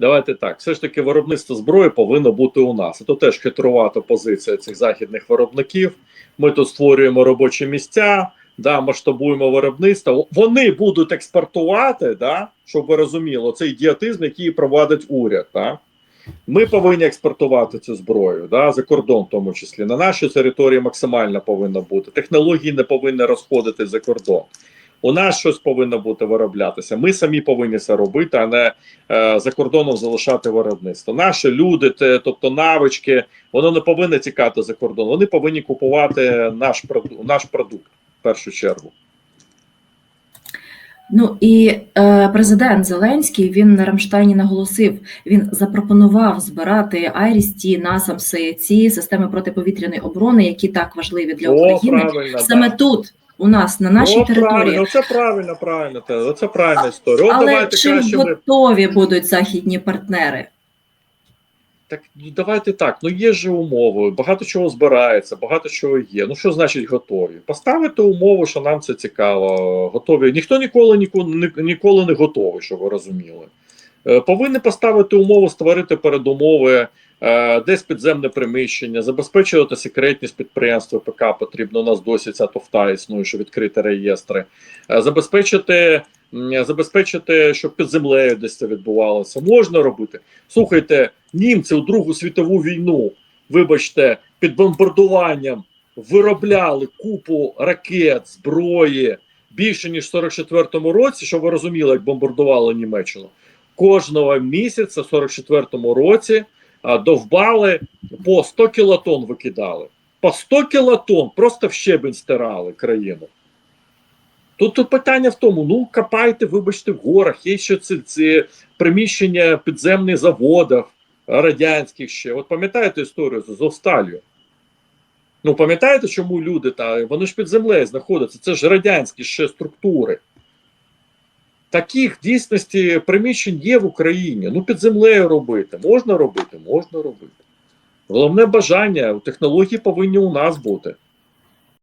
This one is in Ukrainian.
Давайте так. Все ж таки, виробництво зброї повинно бути у нас. То теж хитрувата позиція цих західних виробників. Ми тут створюємо робочі місця, да, масштабуємо виробництво. Вони будуть експортувати, да, щоб ви розуміли, цей ідіотизм, який провадить уряд. Да. Ми повинні експортувати цю зброю да, за кордон, в тому числі. На нашій території максимально повинно бути. Технології не повинні розходити за кордон. У нас щось повинно бути вироблятися. Ми самі повинні це робити, а не е, за кордоном залишати виробництво. Наші люди, те, тобто навички, воно не повинно тікати за кордон. Вони повинні купувати наш продукт, наш продукт в першу чергу. Ну і е, президент Зеленський він на Рамштайні наголосив, він запропонував збирати Айрісті, Насамси, ці системи протиповітряної оборони, які так важливі для України, правильно, саме да. тут, у нас на нашій О, території. Правильно, це правильно, правильно. Це правильна історія. От Але давайте чим краще ми готові будуть західні партнери? Так ну, давайте так. Ну є же умови, багато чого збирається, багато чого є. Ну що значить готові? Поставити умову, що нам це цікаво. Готові. Ніхто ніколи ніколи, ніколи не готовий, щоб ви розуміли. Е, Повинні поставити умову, створити передумови, десь підземне приміщення, забезпечувати секретність підприємства ПК потрібно. У нас досі ця тофта існує, що відкрити реєстри, Е, забезпечити, забезпечити, щоб під землею десь це відбувалося. Можна робити. Слухайте, німці у Другу світову війну, вибачте, під бомбардуванням виробляли купу ракет, зброї більше ніж в 44-му році, щоб ви розуміли, як бомбардували Німеччину. Кожного місяця в 44-му році довбали по 100 кілотон викидали. По 100 кілотон просто в щебень стирали країну. Тут, тут питання в тому: ну копайте, вибачте, в горах, є ще ці, ці приміщення підземних заводів радянських ще. От пам'ятаєте історію з Зосталью? Ну, пам'ятаєте, чому люди та вони ж під землею знаходяться? Це ж радянські ще структури. Таких дійсності приміщень є в Україні. Ну, під землею робити. Можна робити, можна робити. Головне бажання, технології повинні у нас бути.